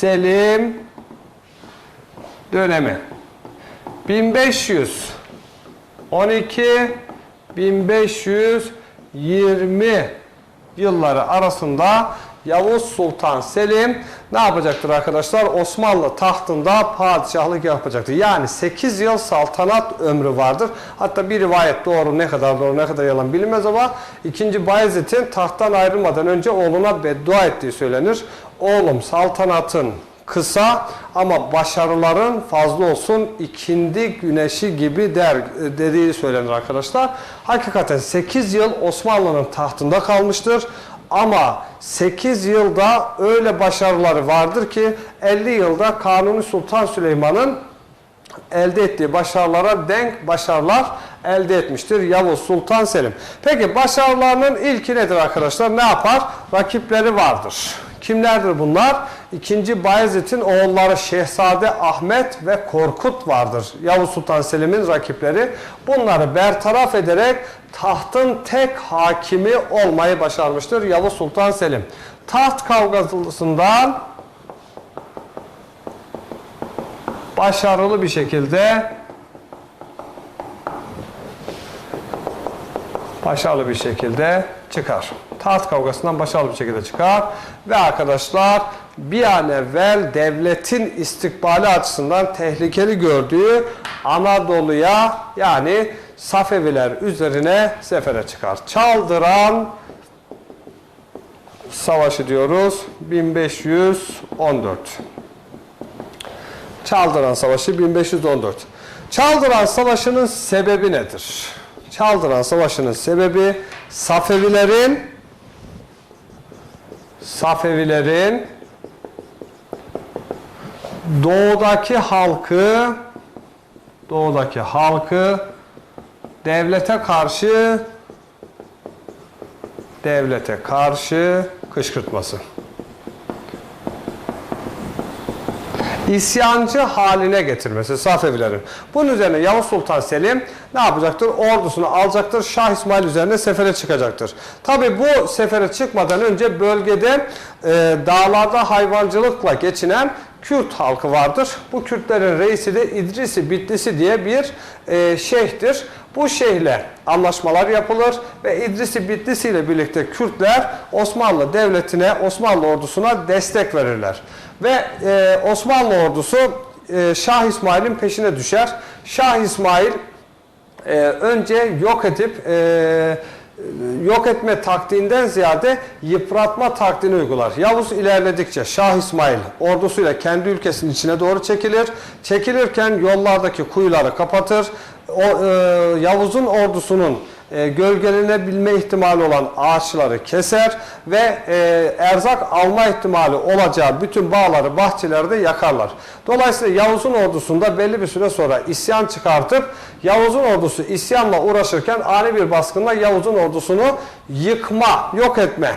Selim dönemi. 1500 12 1520 yılları arasında Yavuz Sultan Selim ne yapacaktır arkadaşlar? Osmanlı tahtında padişahlık yapacaktır. Yani 8 yıl saltanat ömrü vardır. Hatta bir rivayet doğru ne kadar doğru ne kadar yalan bilinmez ama 2. Bayezid'in tahttan ayrılmadan önce oğluna beddua ettiği söylenir. Oğlum saltanatın kısa ama başarıların fazla olsun ikindi güneşi gibi der dediği söylenir arkadaşlar. Hakikaten 8 yıl Osmanlı'nın tahtında kalmıştır. Ama 8 yılda öyle başarıları vardır ki 50 yılda Kanuni Sultan Süleyman'ın elde ettiği başarılara denk başarılar elde etmiştir Yavuz Sultan Selim. Peki başarılarının ilki nedir arkadaşlar? Ne yapar? Rakipleri vardır. Kimlerdir bunlar? İkinci Bayezid'in oğulları Şehzade Ahmet ve Korkut vardır. Yavuz Sultan Selim'in rakipleri. Bunları bertaraf ederek tahtın tek hakimi olmayı başarmıştır Yavuz Sultan Selim. Taht kavgasından başarılı bir şekilde başarılı bir şekilde çıkar. Taht kavgasından başarılı bir şekilde çıkar ve arkadaşlar bir an evvel devletin istikbali açısından tehlikeli gördüğü Anadolu'ya yani Safeviler üzerine sefere çıkar. Çaldıran Savaşı diyoruz 1514. Çaldıran Savaşı 1514. Çaldıran Savaşı'nın sebebi nedir? Çaldıran Savaşı'nın sebebi Safevilerin Safevilerin doğudaki halkı doğudaki halkı devlete karşı devlete karşı kışkırtması. İsyancı haline getirmesi Safevilerin. Bunun üzerine Yavuz Sultan Selim ne yapacaktır? Ordusunu alacaktır. Şah İsmail üzerine sefere çıkacaktır. Tabi bu sefere çıkmadan önce bölgede e, dağlarda hayvancılıkla geçinen Kürt halkı vardır. Bu Kürtlerin reisi de İdrisi Bitlisi diye bir e, şeyhtir. Bu şeyhle anlaşmalar yapılır ve İdrisi Bitlisi ile birlikte Kürtler Osmanlı devletine, Osmanlı ordusuna destek verirler. Ve e, Osmanlı ordusu e, Şah İsmail'in peşine düşer. Şah İsmail e, önce yok edip e, yok etme taktiğinden ziyade yıpratma taktiğini uygular. Yavuz ilerledikçe Şah İsmail ordusuyla kendi ülkesinin içine doğru çekilir. Çekilirken yollardaki kuyuları kapatır. O, e, Yavuz'un ordusunun e, gölgelenebilme ihtimali olan ağaçları keser ve e, erzak alma ihtimali olacağı bütün bağları, bahçeleri de yakarlar. Dolayısıyla Yavuz'un ordusunda belli bir süre sonra isyan çıkartıp Yavuz'un ordusu isyanla uğraşırken ani bir baskınla Yavuz'un ordusunu yıkma, yok etme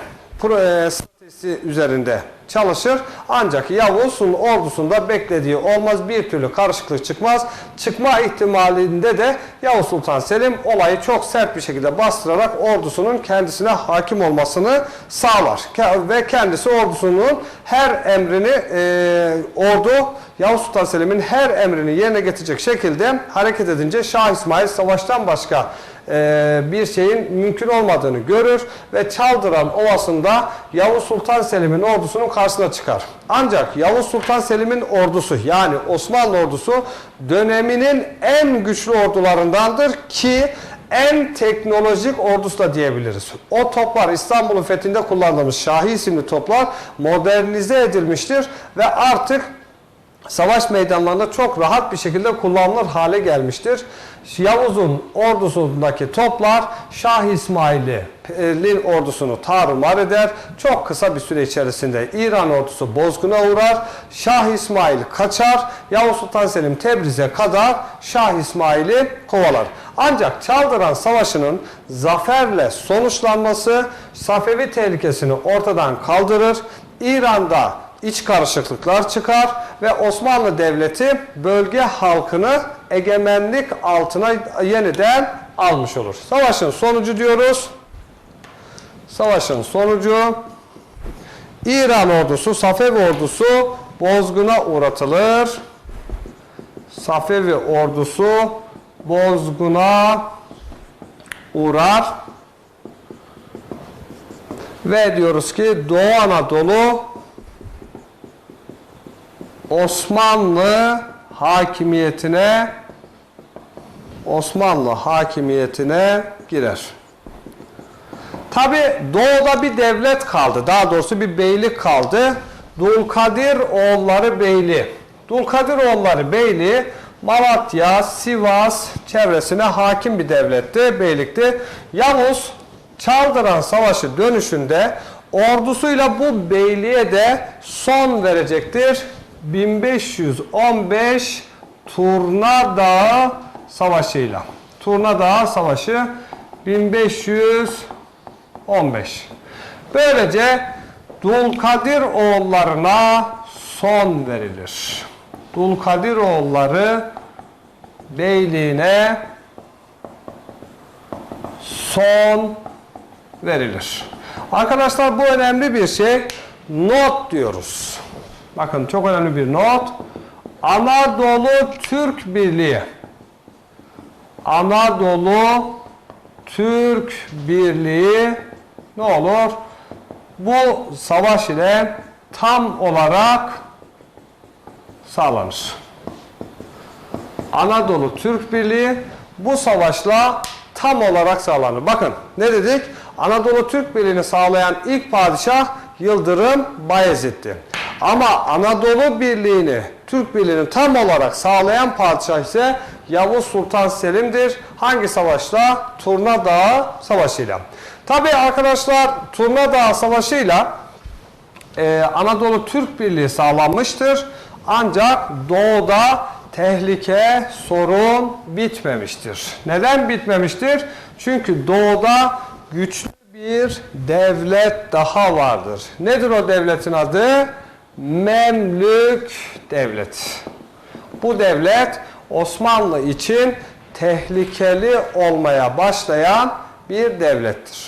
stratejisi üzerinde çalışır. Ancak Yavuz'un ordusunda beklediği olmaz bir türlü karışıklık çıkmaz. Çıkma ihtimalinde de Yavuz Sultan Selim olayı çok sert bir şekilde bastırarak ordusunun kendisine hakim olmasını sağlar. Ve kendisi ordusunun her emrini e, ordu Yavuz Sultan Selim'in her emrini yerine getirecek şekilde hareket edince Şah İsmail savaştan başka e, bir şeyin mümkün olmadığını görür ve Çaldıran Ovası'nda Yavuz Sultan Selim'in ordusunun karşısına çıkar. Ancak Yavuz Sultan Selim'in ordusu yani Osmanlı ordusu döneminin en güçlü ordularındandır ki en teknolojik ordusu da diyebiliriz. O toplar İstanbul'un fethinde kullandığımız Şahi isimli toplar modernize edilmiştir ve artık savaş meydanlarında çok rahat bir şekilde kullanılır hale gelmiştir. Yavuz'un ordusundaki toplar Şah İsmail'in ordusunu tarumar eder. Çok kısa bir süre içerisinde İran ordusu bozguna uğrar. Şah İsmail kaçar. Yavuz Sultan Selim Tebriz'e kadar Şah İsmail'i kovalar. Ancak Çaldıran Savaşı'nın zaferle sonuçlanması Safevi tehlikesini ortadan kaldırır. İran'da iç karışıklıklar çıkar ve Osmanlı Devleti bölge halkını egemenlik altına yeniden almış olur. Savaşın sonucu diyoruz. Savaşın sonucu İran ordusu, Safevi ordusu bozguna uğratılır. Safevi ordusu bozguna uğrar. Ve diyoruz ki Doğu Anadolu Osmanlı hakimiyetine Osmanlı hakimiyetine girer. Tabi doğuda bir devlet kaldı. Daha doğrusu bir beylik kaldı. Dulkadir oğulları beyli. Dulkadir oğulları beyli Malatya, Sivas çevresine hakim bir devletti, beylikti. Yavuz Çaldıran Savaşı dönüşünde ordusuyla bu beyliğe de son verecektir. 1515 Turna Savaşı'yla. Turna Savaşı 1515. Böylece Dulkadir oğullarına son verilir. Dulkadir oğulları beyliğine son verilir. Arkadaşlar bu önemli bir şey. Not diyoruz. Bakın çok önemli bir not. Anadolu Türk Birliği. Anadolu Türk Birliği ne olur? Bu savaş ile tam olarak sağlanır. Anadolu Türk Birliği bu savaşla tam olarak sağlanır. Bakın ne dedik? Anadolu Türk Birliği'ni sağlayan ilk padişah Yıldırım Bayezid'di. Ama Anadolu Birliği'ni, Türk Birliği'ni tam olarak sağlayan padişah ise Yavuz Sultan Selim'dir. Hangi savaşla? Turna Dağı Savaşı'yla. Tabi arkadaşlar Turna Dağı Savaşı'yla e, Anadolu Türk Birliği sağlanmıştır. Ancak doğuda tehlike, sorun bitmemiştir. Neden bitmemiştir? Çünkü doğuda güçlü bir devlet daha vardır. Nedir o devletin adı? Memlük Devleti. Bu devlet Osmanlı için tehlikeli olmaya başlayan bir devlettir.